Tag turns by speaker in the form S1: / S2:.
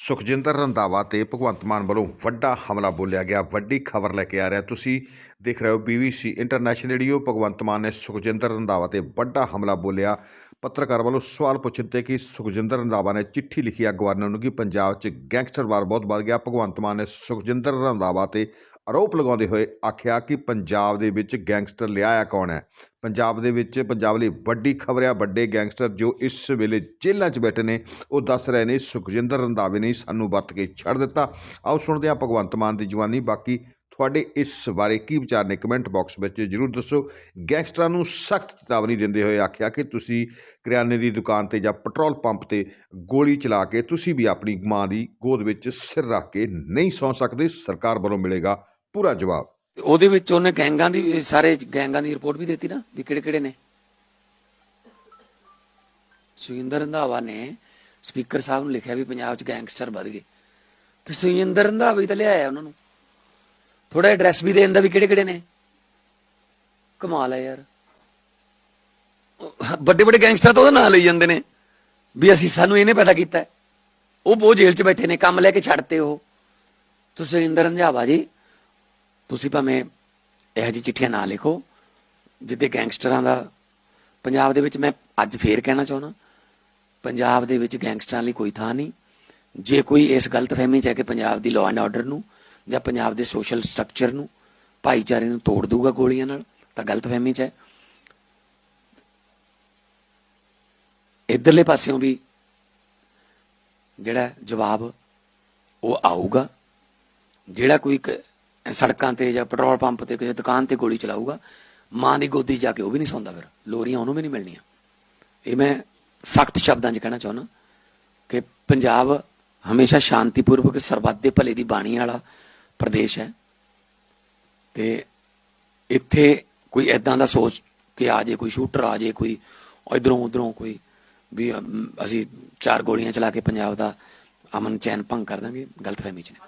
S1: ਸੁਖਜਿੰਦਰ ਰੰਧਾਵਾ ਤੇ ਭਗਵੰਤ ਮਾਨ ਵੱਲੋਂ ਵੱਡਾ ਹਮਲਾ ਬੋਲਿਆ ਗਿਆ। ਵੱਡੀ ਖਬਰ ਲੈ ਕੇ ਆ ਰਿਹਾ। ਤੁਸੀਂ ਦੇਖ ਰਹੇ ਹੋ BBC international radio Bhagwant Mann ਨੇ ਸੁਖਜਿੰਦਰ ਰੰਧਾਵਾ ਤੇ ਵੱਡਾ ਹਮਲਾ ਬੋਲਿਆ। ਪੱਤਰਕਾਰ ਵੱਲੋਂ ਸਵਾਲ ਪੁੱਛਣ ਤੇ ਕਿ ਸੁਖਜਿੰਦਰ ਰੰਧਾਵਾ ਨੇ ਚਿੱਠੀ ਲਿਖੀ ਆ। ਗਵਰਨਰ ਨੂੰ ਕਿ ਪੰਜਾਬ 'ਚ ਗੈਂਗਸਟਰ ਵਾਰ ਬਹੁਤ ਵੱਧ ਗਿਆ। ਭਗਵੰਤ ਮਾਨ ਨੇ ਸੁਖਜਿੰਦਰ ਰੰਧਾਵਾ ਤੇ ਆਰੋਪ ਲਗਾਉਂਦੇ ਹੋਏ ਆਖਿਆ ਕਿ ਪੰਜਾਬ ਦੇ ਵਿੱਚ ਗੈਂਗਸਟਰ ਲਿਆਇਆ ਕੌਣ ਹੈ? ਪੰਜਾਬ ਦੇ ਵਿੱਚ, ਪੰਜਾਬ ਲਈ ਵੱਡੀ ਖਬਰ ਆ, ਵੱਡੇ ਗੈਂਗਸਟਰ ਜੋ ਇਸ ਵੇਲੇ ਜੇਲ੍ਹਾਂ 'ਚ ਬੈਠੇ ਨੇ, ਉਹ ਦੱਸ ਰਹੇ ਨੇ ਸੁਖਜਿੰਦਰ ਰੰਧਾਵੇ ਨੇ ਸਾਨੂੰ ਵਰਤ ਕੇ ਛੱਡ ਦਿੱਤਾ। ਆਓ ਸੁਣਦੇ ਹਾਂ ਭਗਵੰਤ ਮਾਨ ਦੀ ਜਵਾਨੀ। ਬਾਕੀ ਤੁਹਾਡੇ ਇਸ ਬਾਰੇ ਕੀ ਵਿਚਾਰ ਨੇ ਕਮੈਂਟ ਬਾਕਸ ਵਿੱਚ ਜਰੂਰ ਦੱਸੋ। ਗੈਂਗਸਟਰਾਂ ਨੂੰ ਸਖਤ ਚੇਤਾਵਨੀ ਦਿੰਦੇ ਹੋਏ ਆਖਿਆ ਕਿ ਤੁਸੀਂ ਕਰਿਆਨੇ ਦੀ ਦੁਕਾਨ ਤੇ ਜਾਂ ਪੈਟਰੋਲ ਪੰਪ ਤੇ ਗੋਲੀ ਚਲਾ ਕੇ ਤੁਸੀਂ ਵੀ ਆਪਣੀ ਮਾਂ ਦੀ ਗੋਦ ਵਿੱਚ ਸਿਰ ਰੱਖ ਕੇ ਨਹੀਂ ਸੌਂ ਸਕਦੇ, ਸਰਕਾਰ ਵੱਲੋਂ ਮਿਲੇਗਾ ਪੂਰਾ ਜਵਾਬ।
S2: ਉਹਦੇ ਵਿੱਚ ਉਹਨੇ ਗੈਂਗਾਂ ਦੀ, ਸਾਰੇ ਗੈਂਗਾਂ ਦੀ ਰਿਪੋਰਟ ਵੀ ਦਿੱਤੀ ਨਾ, ਵੀ ਕਿਹੜੇ ਕਿਹੜੇ ਨੇ। ਸੁਖਿੰਦਰ ਰੰਧਾਵਾ ਨੇ ਸਪੀਕਰ ਸਾਹਿਬ ਨੂੰ ਲਿਖਿਆ ਵੀ ਪੰਜਾਬ 'ਚ ਗੈਂਗਸਟਰ ਵੱਧ ਗਏ। ਤੇ ਸੁਖਿੰਦਰ ਰੰਧਾਵਾ ਹੀ ਤਾਂ ਲਿਆਇਆ ਉਹਨਾਂ ਨੂੰ। ਥੋੜਾ ਐਡਰੈਸ ਵੀ ਦੇਣ ਦਾ ਵੀ ਕਿਹੜੇ ਕਿਹੜੇ ਨੇ? ਕਮਾਲ ਹੈ ਯਾਰ। ਵੱਡੇ ਵੱਡੇ ਗੈਂਗਸਟਰ ਤਾਂ ਉਹਦਾ ਨਾਂ ਲਈ ਜਾਂਦੇ ਨੇ। ਵੀ ਅਸੀਂ, ਸਾਨੂੰ ਇਹਨੇ ਪੈਦਾ ਕੀਤਾ। ਉਹ ਬਹੁਤ ਜੇਲ੍ਹ 'ਚ ਬੈਠੇ ਨੇ, ਕੰਮ ਲੈ ਕੇ ਛੱਡਤੇ ਉਹ। ਤੁਸੀਂ ਇੰਦਰ ਰੰਝਾਵਾ ਜੀ, ਤੁਸੀਂ ਭਾਵੇਂ ਇਹੋ ਜਿਹੀ ਚਿੱਠੀਆਂ ਨਾ ਲਿਖੋ, ਜਿੱਦੇ ਗੈਂਗਸਟਰਾਂ ਦਾ ਪੰਜਾਬ ਦੇ ਵਿੱਚ ਮੈਂ ਅੱਜ ਫੇਰ ਕਹਿਣਾ ਚਾਹੁੰਦਾ, ਪੰਜਾਬ ਦੇ ਵਿੱਚ ਗੈਂਗਸਟਰਾਂ ਲਈ ਕੋਈ ਥਾਂ ਨਹੀਂ। ਜੇ ਕੋਈ ਇਸ ਗਲਤਫਹਿਮੀ 'ਚ ਹੈ ਕਿ ਪੰਜਾਬ ਦੀ ਲਾਅ ਐਂਡ ਆਰਡਰ ਨੂੰ ਜਾਂ ਪੰਜਾਬ ਦੇ ਸੋਸ਼ਲ ਸਟਰਕਚਰ ਨੂੰ, ਭਾਈਚਾਰੇ ਨੂੰ ਤੋੜ ਦੂਗਾ ਗੋਲੀਆਂ ਨਾਲ, ਤਾਂ ਗਲਤਫਹਿਮੀ 'ਚ ਹੈ। ਇਧਰਲੇ ਪਾਸਿਓਂ ਵੀ ਜਿਹੜਾ ਜਵਾਬ ਉਹ ਆਊਗਾ, ਜਿਹੜਾ ਕੋਈ ਸੜਕਾਂ ਤੇ ਜਾਂ ਪੈਟਰੋਲ ਪੰਪ ਤੇ ਕਿਸੇ ਦੁਕਾਨ ਤੇ ਗੋਲੀ ਚਲਾਊਗਾ, ਮਾਂ ਦੀ ਗੋਦੀ ਜਾ ਕੇ ਉਹ ਵੀ ਨਹੀਂ ਸੌਂਦਾ ਫਿਰ, ਲੋਰੀਆਂ ਉਹਨੂੰ ਵੀ ਨਹੀਂ ਮਿਲਣੀਆਂ। ਇਹ ਮੈਂ ਸਖਤ ਸ਼ਬਦਾਂ 'ਚ ਕਹਿਣਾ ਚਾਹੁੰਦਾ ਕਿ ਪੰਜਾਬ ਹਮੇਸ਼ਾ ਸ਼ਾਂਤੀਪੂਰਵਕ ਸਰਬੱਤ ਦੇ ਭਲੇ ਦੀ ਬਾਣੀ ਵਾਲਾ ਪ੍ਰਦੇਸ਼ ਹੈ। ਤੇ ਇੱਥੇ ਕੋਈ ਐਦਾਂ ਦਾ ਸੋਚ ਕਿ ਆ ਜੇ ਕੋਈ ਸ਼ੂਟਰ, ਆ ਜੇ ਕੋਈ ਇਧਰੋਂ ਉਧਰੋਂ ਕੋਈ ਵੀ ਅਸੀਂ ਚਾਰ ਗੋਲੀਆਂ ਚਲਾ ਕੇ ਪੰਜਾਬ ਦਾ ਅਮਨ ਚੈਨ ਭੰਗ ਕਰ ਦਾਂਗੇ, ਗਲਤਫਹਿਮੀ ਚ ਨੇ।